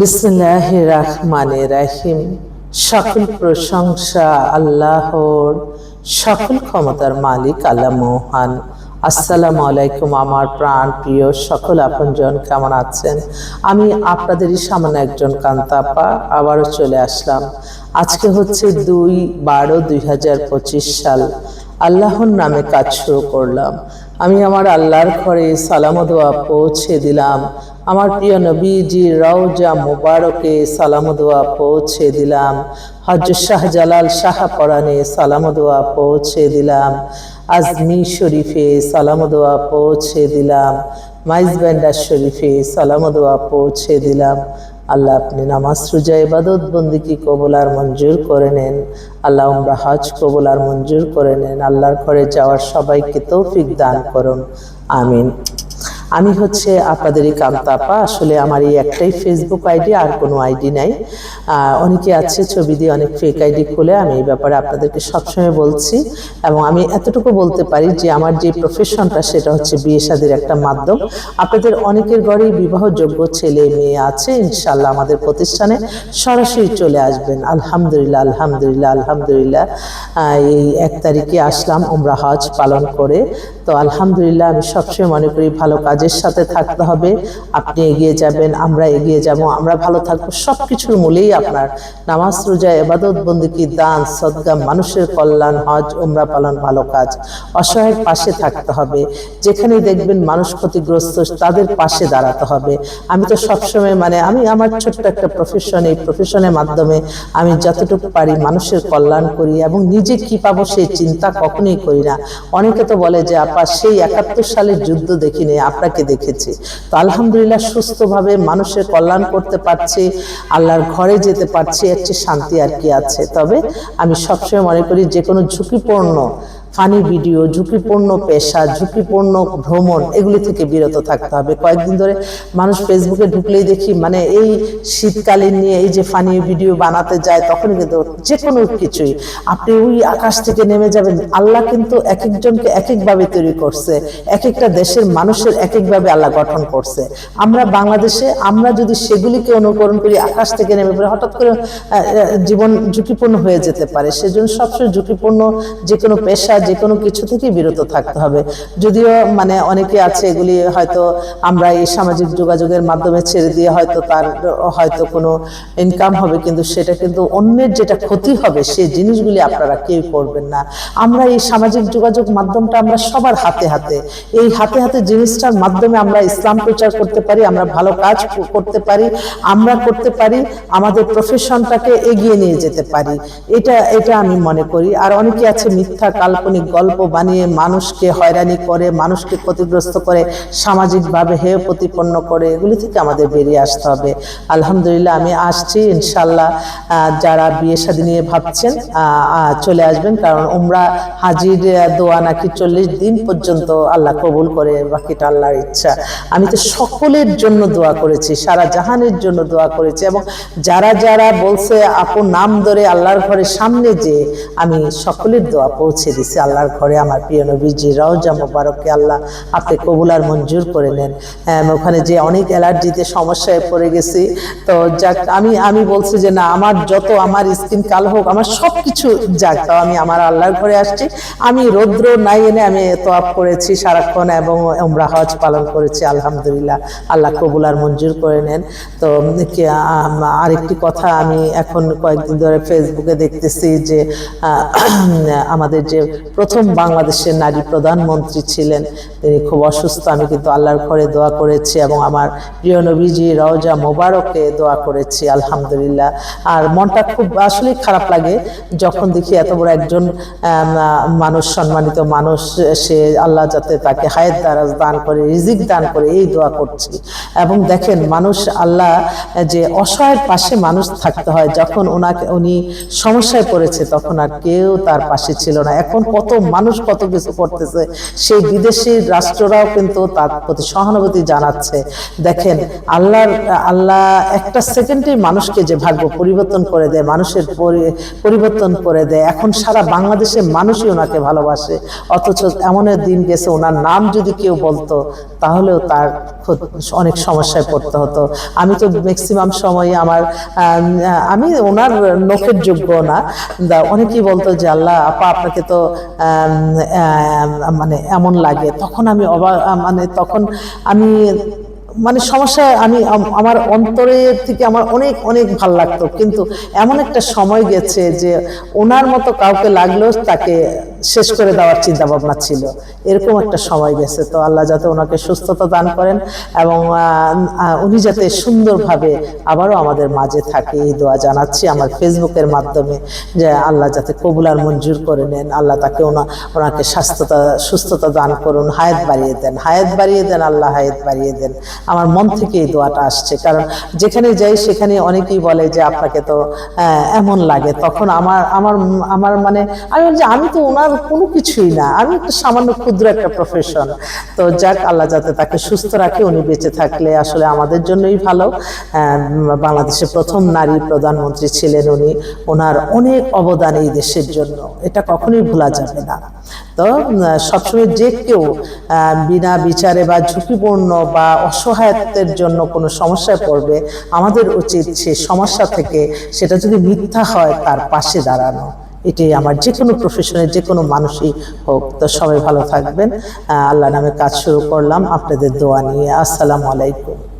বিসমিল্লাহ রহমান রাহিম। সকল প্রশংসা আল্লাহর, সকল ক্ষমতার মালিক আল্লাহ মহান। আসসালামু আলাইকুম আমার প্রাণ প্রিয় সকল আপনজন, কেমন আছেন? আমি আপনাদেরই সামনে একজন কান্তাপা, আবারও চলে আসলাম। আজকে হচ্ছে দুই বারো দুই সাল। আল্লাহর নামে কাজ শুরু করলাম। আমি আমার আল্লাহর ঘরে সালাম দোয়া পৌঁছে দিলাম। আমার প্রিয় নবীজি রওজা মুবারকে সালাম দোয়া পৌঁছে দিলাম। হজরত শাহজালাল শাহ পরানে সালাম দোয়া পৌঁছে দিলাম। আজমি শরীফে সালাম দোয়া পৌঁছে দিলাম। মাইজ ব্যান্ডার শরীফে সালাম দোয়া পৌঁছে দিলাম। আল্লাহ আপনি নামাজ, রোজা, ইবাদত, বন্দিকে কবুল আর মঞ্জুর করে নেন। আল্লাহ আমরা হজ কবুল আর মঞ্জুর করে নেন। আল্লাহর ঘরে যাওয়ার সবাইকে তৌফিক দান করুন। আমিন। আমি হচ্ছে আপনাদের এই কান্তাপা আসলে আমার এই একটাই ফেসবুক আইডি আর কোনো আইডি নাই। অনেকে আছে ছবি দিয়ে অনেক ফেক আইডি খুলে, আমি এই ব্যাপারে আপনাদেরকে সবসময় বলছি। এবং আমি এতটুকু বলতে পারি যে আমার যে প্রফেশনটা সেটা হচ্ছে বিয়ে শাদির একটা মাধ্যম। আপনাদের অনেকের ঘরেই বিবাহযোগ্য ছেলে মেয়ে আছে ইনশাল্লাহ আমাদের প্রতিষ্ঠানে সরাসরি চলে আসবেন। আলহামদুলিল্লাহ আলহামদুলিল্লাহ আলহামদুলিল্লাহ। এই এক তারিখে আসলাম ওমরা হজ পালন করে। তো আলহামদুলিল্লাহ, আমি সবসময় মনে করি ভালো কাজের সাথে থাকতে হবে। আপনি এগিয়ে যাবেন, আমরা এগিয়ে যাব, আমরা ভালো থাকব। সব কিছুর মূলেই আপনার নামাজ, রোজা এবাদত বন্দিকি দান, সদগা, মানুষের কল্যাণ, হজ ওমরা পালন, ভালো কাজ। অসহায়ের পাশে থাকতে হবে। যেখানেই দেখবেন মানুষ ক্ষতিগ্রস্ত, তাদের পাশে দাঁড়াতে হবে। আমি তো সবসময় মানে আমি আমার ছোট্ট একটা প্রফেশন এই প্রফেশনের মাধ্যমে আমি যতটুকু পারি মানুষের কল্যাণ করি এবং নিজে কি পাবো সেই চিন্তা কখনোই করি না। অনেকে তো বলে যে আপা সেই একাত্তর সালের যুদ্ধ দেখিনি, আপনাকে দেখেছি। তো আলহামদুলিল্লাহ সুস্থভাবে মানুষের কল্যাণ করতে পারছি, আল্লাহর ঘরে যেতে পারছি একটি শান্তি আর কি আছে। তবে আমি সবসময় মনে করি যে কোনো ঝুঁকিপূর্ণ ফানি ভিডিও, ঝুঁকিপূর্ণ পেশা, ঝুঁকিপূর্ণ ভ্রমণ, এগুলি থেকে বিরত থাকতে হবে। কয়েকদিন ধরে মানুষ ফেসবুকে ঢুকলেই দেখি মানে এই শীতকালীন নিয়ে এই যে ফানি ভিডিও বানাতে যায় তখন কিন্তু যে কোনো কিছুই। আপনি ওই আকাশ থেকে নেমে যাবেন, আল্লাহ কিন্তু এক একজনকে এক একভাবে তৈরি করছে এক একটা দেশের মানুষের এক একভাবে আল্লাহ গঠন করছে। আমরা বাংলাদেশে, আমরা যদি সেগুলিকে অনুকরণ করি, আকাশ থেকে নেমে পড়ে, হঠাৎ করে জীবন ঝুঁকিপূর্ণ হয়ে যেতে পারে। সেজন্য সবসময় ঝুঁকিপূর্ণ যে কোনো পেশা যে কোনো কিছু থেকে বিরত থাকতে হবে। যদিও মানে অনেকে আছে এগুলি হয়তো আমরা এই সামাজিক যোগাযোগের মাধ্যমে ছেড়ে দিয়ে হয়তো তার, হয়তো কোনো ইনকাম হবে, কিন্তু সেটা কিন্তু অন্যের যেটা ক্ষতি হবে সেই জিনিসগুলি আপনারা কেউ করবেন না। আমরা এই সামাজিক যোগাযোগ মাধ্যমটা আমরা সবার হাতে হাতে, এই হাতে হাতে জিনিসটার মাধ্যমে আমরা ইসলাম প্রচার করতে পারি, আমরা ভালো কাজ করতে পারি, আমরা করতে পারি, আমাদের প্রফেশনটাকে এগিয়ে নিয়ে যেতে পারি। এটা এটা আমি মনে করি। আর অনেকে আছে মিথ্যা, কাল্পনিক গল্প বানিয়ে মানুষকে হয়রানি করে, মানুষকে ক্ষতিগ্রস্ত করে, সামাজিকভাবে হেয় প্রতিপন্ন করে, এগুলি থেকে আমাদের বেরিয়ে আসতে হবে। আলহামদুলিল্লাহ, আমি আসছি ইনশাল্লাহ যারা বিয়ে শাদী নিয়ে ভাবছেন চলে আসবেন, কারণ উমরা হাজির দোয়া নাকি চল্লিশ দিন পর্যন্ত আল্লাহ কবুল করে, বাকিটা আল্লাহর ইচ্ছা। আমি তো সকলের জন্য দোয়া করেছি, সারা জাহানের জন্য দোয়া করেছি, এবং যারা যারা বলছে আপন নাম ধরে আল্লাহর ঘরের সামনে যে, আমি সকলের দোয়া পৌঁছে দিছি। আল্লাহর ঘরে আমার প্রিয় নবীজি রওজা মোবারককে আল্লাহ আপনি কবুল আর মঞ্জুর করে নেন। ওখানে যে অনেক অ্যালার্জিতে সমস্যায় পড়ে গেছি। তো যাক, আমি আমি বলছি যে না, আমার যত আমার স্কিন কাল হোক, আমার সব কিছু যাক তাও আমি আমার আল্লাহর ঘরে আসছি। আমি রৌদ্র নাই এনে আমি তোয়াপ করেছি সারাক্ষণ এবং আমরা হজ পালন করেছি, আলহামদুলিল্লাহ। আল্লাহ কবুল আর মঞ্জুর করে নেন। তো আরেকটি কথা আমি এখন কয়েকদিন ধরে ফেসবুকে দেখতেছি যে আমাদের যে প্রথম বাংলাদেশের নারী প্রধানমন্ত্রী ছিলেন। তিনি খুব অসুস্থ আমি কিন্তু আল্লাহর ঘরে দোয়া করেছি এবং আমার প্রিয় নবীজি রওজা মোবারকে দোয়া করেছি আলহামদুলিল্লাহ। আর মনটা খুব আসলে খারাপ লাগে যখন দেখি এত বড় একজন মানুষ সম্মানিত মানুষ সে আল্লাহ যাতে তাকে হায়াত দারাজ দান করে রিজিক দান করে এই দোয়া করছি। এবং দেখেন মানুষ আল্লাহ যে অসহায়ের পাশে মানুষ থাকতে হয় যখন ওনাকে উনি সমস্যায় পড়েছে তখন আর কেউ তার পাশে ছিল না। এখন কত মানুষ কত কিছু করতেছে, সেই বিদেশি রাষ্ট্ররাও কিন্তু তার প্রতি সহানুভূতি জানাচ্ছে। দেখেন, আল্লাহর, আল্লাহ একটা সেকেন্ডেই মানুষকে যে ভাগ্য পরিবর্তন করে দেয়, মানুষের পরি- পরিবর্তন করে দেয়, এখন সারা বাংলাদেশের মানুষই ওনাকে ভালোবাসে। অথচ এমন দিন গেছে, ওনার নাম যদি কেউ বলতো, তাহলেও তার অনেক সমস্যায় পড়তে হতো। আমি তো ম্যাক্সিমাম সময়ে আমার, আমি ওনার নখের যোগ্য না। অনেকেই বলতো যে, আল্লাহ, আপা, আপনাকে তো মানে এমন লাগে। তখন আমি অবাক মানে তখন আমি মানে সমস্যা, আমি আমার অন্তরের থেকে আমার অনেক অনেক ভালো লাগতো। কিন্তু এমন একটা সময় গেছে যে ওনার মতো কাউকে লাগলেও তাকে শেষ করে দেওয়ার চিন্তা ভাবনা ছিল। এরকম একটা সময় গেছে। তো আল্লাহ যাতে ওনাকে সুস্থতা দান করেন এবং উনি যাতে সুন্দরভাবে আবারও আমাদের মাঝে থাকে এই দোয়া জানাচ্ছি আমার ফেসবুকের মাধ্যমে, যে আল্লাহ যাতে কবুলার মঞ্জুর করে নেন। আল্লাহ তাকে ওনা, ওনাকে স্বাস্থ্যতা, সুস্থতা দান করুন, হায়াত বাড়িয়ে দেন। হায়াত বাড়িয়ে দেন, আল্লাহ হায়াত বাড়িয়ে দেন। আমার মন থেকে এই দোয়াটা আসছে। কারণ যেখানে যাই সেখানে অনেকেই বলে যে, আপনাকে তো এমন লাগে। তখন আমার আমার আমার মানে আমি যে, আমি তো ওনার কোনো কিছুই না। আমি একটা সামান্য ক্ষুদ্র একটা প্রফেশন তো যাক, আল্লাহ যাতে তাকে সুস্থ রাখে, উনি বেঁচে থাকলে আসলে আমাদের জন্যই ভালো। বাংলাদেশের প্রথম নারী প্রধানমন্ত্রী ছিলেন উনি। ওনার অনেক অবদান এই দেশের জন্য। এটা কখনোই ভোলা যাবে না। তো সবসময় যে কেউ বিনা বিচারে বা ঝুঁকিপূর্ণ বা অসহায়ত্বের জন্য কোনো সমস্যায় পড়বে, আমাদের উচিত সে সমস্যা থেকে সেটা যদি মিথ্যা হয় তার পাশে দাঁড়ানো। এটাই আমার যে কোনো প্রফেশনের যে কোনো মানুষই হোক। তো সবাই ভালো থাকবেন। আল্লাহ নামে কাজ শুরু করলাম। আপনাদের দোয়া নিয়ে আসসালামু আলাইকুম।